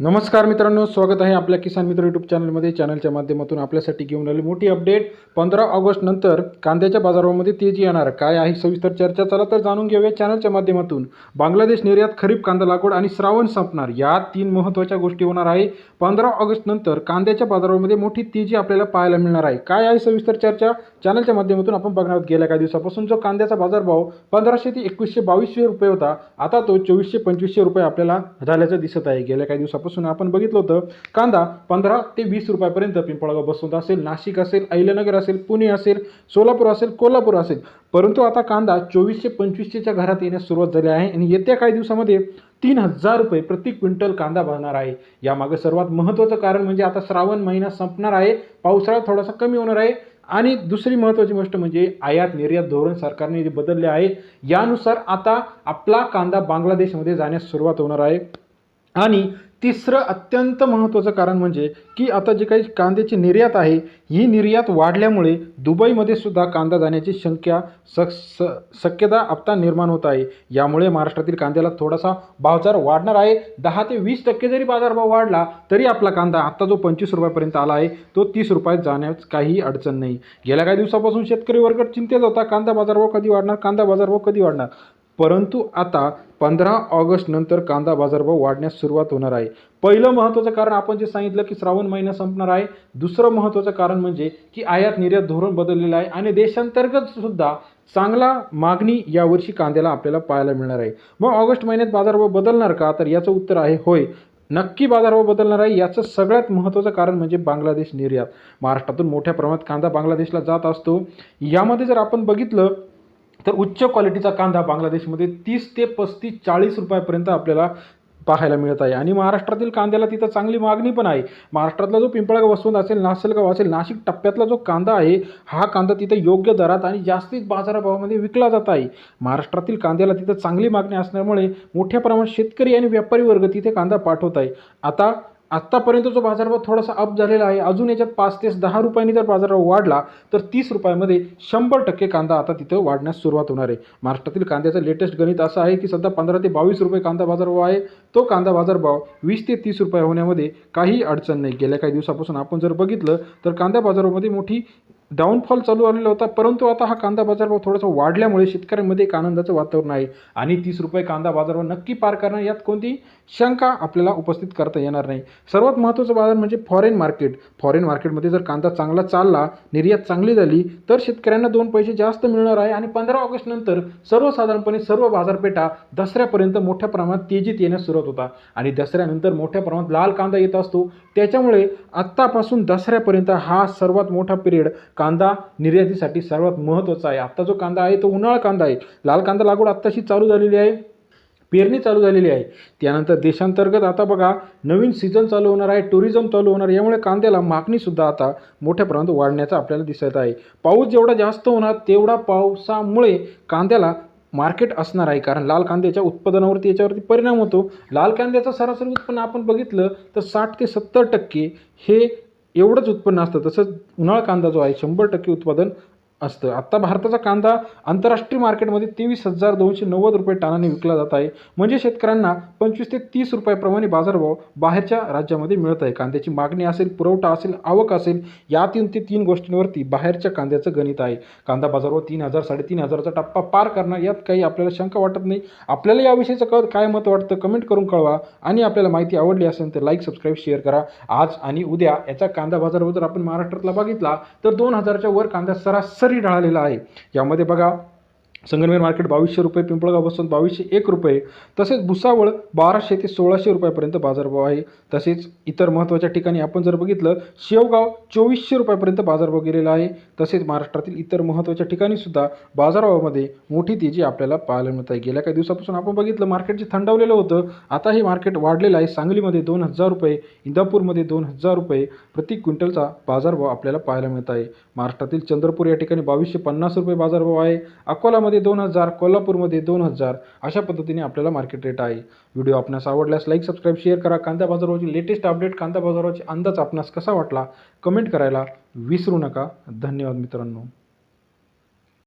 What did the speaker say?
नमस्कार मित्रांनो स्वागत आहे आपल्या किसान मित्र यूट्यूब चॅनलमध्ये चॅनलच्या माध्यमातून आपल्यासाठी घेऊन आली मोठी अपडेट पंधरा ऑगस्ट नंतर कांद्याच्या बाजारामध्ये तेजी येणार. काय आहे सविस्तर चर्चा? चला तर जाणून घेऊया चॅनलच्या माध्यमातून. बांगलादेश निर्यात खरीप कांदा लागवड आणि श्रावण संपणार. या तीन महत्त्वाच्या गोष्टी होणार आहे. पंधरा ऑगस्ट नंतर कांद्याच्या बाजारामध्ये मोठी तेजी आपल्याला पाहायला मिळणार आहे. काय आहे सविस्तर चर्चा? चॅनलच्या माध्यमातून आपण बघणार आहोत. गेल्या काही दिवसापासून जो कांद्याचा बाजारभाव पंधराशे ते एकवीसशे बावीसशे रुपये होता आता तो चोवीसशे पंचवीसशे रुपये आपल्याला झाल्याचं दिसत आहे. गेल्या काही दिवसापासून आपण बघितलं होतं कांदा पंधरा ते वीस रुपयापर्यंत पिंपळगाव बसवंत असेल नाशिक असेल अहिल्यानगर असेल पुणे असेल सोलापूर असेल कोल्हापूर असेल. परंतु आता कांदा चोवीसशे पंचवीसशेच्या घरात येण्यास सुरुवात झाली आहे आणि येत्या काही दिवसामध्ये तीन हजार रुपये प्रति क्विंटल कांदा बनणार आहे. यामागे सर्वात महत्त्वाचं कारण म्हणजे आता श्रावण महिना संपणार आहे पावसाळा थोडासा कमी होणार आहे आणि दुसरी महत्त्वाची गोष्ट म्हणजे आयात निर्यात धोरण सरकारने जे बदलले आहे यानुसार आता आपला कांदा बांगलादेशमध्ये जाण्यास सुरुवात होणार आहे. आणि तिसरं अत्यंत महत्त्वाचं कारण म्हणजे की आता जी काही कांद्याची निर्यात आहे ही निर्यात वाढल्यामुळे दुबईमध्ये सुद्धा कांदा जाण्याची संख्या स स शक्यता आता निर्माण होत आहे. यामुळे महाराष्ट्रातील कांद्याला थोडासा बाजार वाढणार आहे. दहा ते वीस टक्के जरी बाजारभाव वाढला तरी आपला कांदा आत्ता जो पंचवीस रुपयापर्यंत आला आहे तो तीस रुपयात जाण्यास काहीही अडचण नाही. गेल्या काही दिवसापासून शेतकरी वर्ग चिंतेत होता कांदा बाजारभाव कधी वाढणार कांदा बाजारभाव कधी वाढणार? परंतु आता पंधरा ऑगस्टनंतर कांदा बाजारभाव वाढण्यास सुरुवात होणार आहे. पहिलं महत्त्वाचं कारण आपण जे सांगितलं की श्रावण महिना संपणार आहे. दुसरं महत्त्वाचं कारण म्हणजे की आयात निर्यात धोरण बदललेलं आहे आणि देशांतर्गत सुद्धा चांगला मागणी यावर्षी कांद्याला आपल्याला पाहायला मिळणार आहे. मग ऑगस्ट महिन्यात बाजारभाव बदलणार का? तर याचं उत्तर आहे होय. नक्की बाजारभाव बदलणार आहे याचं सगळ्यात महत्त्वाचं कारण म्हणजे बांगलादेश निर्यात. महाराष्ट्रातून मोठ्या प्रमाणात कांदा बांगलादेशला जात असतो. यामध्ये जर आपण बघितलं तर उच्च क्वालिटीचा कांदा बांगलादेशमध्ये तीस ते पस्तीस चाळीस रुपयापर्यंत आपल्याला पाहायला मिळत आहे. आणि महाराष्ट्रातील कांद्याला तिथं चांगली मागणी पण आहे. महाराष्ट्रातला जो पिंपळगाव वसवंत असेल नासलगाव असेल नाशिक टप्प्यातला जो कांदा आहे हा कांदा तिथं योग्य दरात आणि जास्तीत बाजारभावामध्ये विकला जात आहे. महाराष्ट्रातील कांद्याला तिथं चांगली मागणी असल्यामुळे मोठ्या प्रमाणात शेतकरी आणि व्यापारी वर्ग तिथे कांदा पाठवत आहे. आता आत्तापर्यंत जो बाजारभाव थोडासा अप झालेला आहे. अजून याच्यात पाच ते दहा रुपयांनी जर बाजारभाव वाढला तर तीस रुपयामध्ये शंभर टक्के कांदा आता तिथं वाढण्यास सुरुवात होणार आहे. महाराष्ट्रातील कांद्याचं लेटेस्ट गणित असं आहे की सध्या पंधरा ते बावीस रुपये कांदा बाजारभाव आहे. तो कांदा बाजारभाव वीस ते तीस रुपये होण्यामध्ये काही अडचण नाही. गेल्या काही दिवसापासून आपण जर बघितलं तर कांदा बाजारामध्ये मोठी डाऊनफॉल चालू आलेला होता परंतु आता हा कांदा बाजारभाव थोडासा वाढल्यामुळे शेतकऱ्यांमध्ये एक आनंदाचं वातावरण आहे. आणि तीस रुपये कांदा बाजारभाव नक्की पार करणं यात कोणती शंका आपल्याला उपस्थित करता येणार नाही. सर्वात महत्त्वाचं बाजार म्हणजे फॉरेन मार्केट फॉरेन मार्केटमध्ये जर कांदा चांगला चालला निर्यात चांगली झाली तर शेतकऱ्यांना दोन पैसे जास्त मिळणार आहे. आणि पंधरा ऑगस्ट नंतर सर्वसाधारणपणे सर्व बाजारपेठा दसऱ्यापर्यंत मोठ्या प्रमाणात तेजीत येण्यास सुरुवात होता. आणि दसऱ्यानंतर मोठ्या प्रमाणात लाल कांदा येत असतो. त्याच्यामुळे आत्तापासून दसऱ्यापर्यंत हा सर्वात मोठा पिरियड कांदा निर्यातीसाठी सर्वात महत्त्वाचा आहे. आत्ता जो कांदा आहे तो उन्हाळा कांदा आहे. लाल कांदा लागवड आत्ताशी चालू झालेली आहे. पेरणी चालू झालेली आहे. त्यानंतर देशांतर्गत आता बघा नवीन सीझन चालू होणार आहे टुरिझम चालू होणार यामुळे कांद्याला मागणीसुद्धा आता मोठ्या प्रमाणात वाढण्याचा आपल्याला दिसत आहे. पाऊस जेवढा जास्त होणार तेवढा पावसामुळे कांद्याला मार्केट असणार आहे. कारण लाल कांद्याच्या उत्पादनावरती याच्यावरती परिणाम होतो. लाल कांद्याचं सरासरी उत्पन्न आपण बघितलं तर साठ ते सत्तर टक्के हे एवढंच उत्पन्न असतं. तसंच उन्हाळा कांदा जो आहे शंभर टक्के उत्पादन असतं. आत्ता भारताचा कांदा आंतरराष्ट्रीय मार्केटमध्ये तेवीस हजार दोनशे नव्वद रुपये टनाने विकला जात आहे. म्हणजे शेतकऱ्यांना पंचवीस ते तीस रुपयाप्रमाणे बाजारभाव बाहेरच्या राज्यामध्ये मिळत आहे. कांद्याची मागणी असेल पुरवठा असेल आवक असेल या तीन ते तीन गोष्टींवरती बाहेरच्या कांद्याचं गणित आहे. कांदा बाजारभाव तीन हजार साडेतीन हजाराचा टप्पा पार करणं यात काही आपल्याला शंका वाटत नाही. आपल्याला याविषयीचं क काय मत वाटतं कमेंट करून कळवा. आणि आपल्याला माहिती आवडली असेल तर लाईक सबस्क्राईब शेअर करा. आज आणि उद्या याचा कांदा बाजारभाव जर आपण महाराष्ट्रातला बघितला तर दोन हजारच्या वर कांदा सरासरी ढळालेला आहे. यामध्ये बघा संगमनेर मार्केट बावीसशे रुपये पिंपळगाव बसून बावीसशे एक रुपये. तसेच भुसावळ बाराशे ते सोळाशे रुपयापर्यंत बाजारभाव आहे. तसेच इतर महत्त्वाच्या ठिकाणी आपण जर बघितलं शेवगाव चोवीसशे रुपयापर्यंत बाजारभाव गेलेला आहे. तसेच महाराष्ट्रातील इतर महत्त्वाच्या ठिकाणीसुद्धा बाजारभावामध्ये मोठी तेजी आपल्याला पाहायला मिळत आहे. गेल्या काही दिवसापासून आपण बघितलं मार्केट जे थंडावलेलं होतं आता हे मार्केट वाढलेलं आहे. सांगलीमध्ये दोन हजार रुपये इंदापूरमध्ये दोन हजार रुपये प्रति क्विंटलचा बाजारभाव आपल्याला पाहायला मिळत आहे. महाराष्ट्रातील चंद्रपूर या ठिकाणी बावीसशे पन्नास रुपये बाजारभाव आहे. अकोलामध्ये मध्ये दोन हजार कोल्हापूरमध्ये दोन हजार अशा पद्धतीने आपल्याला मार्केट रेट आहे. व्हिडिओ आपणास आवडल्यास लाईक सबस्क्राईब शेअर करा. कांदा बाजारावरची लेटेस्ट अपडेट कांदा बाजारावरची अंदाज आपणास कसा वाटला? कमेंट करायला विसरू नका. धन्यवाद मित्रांनो.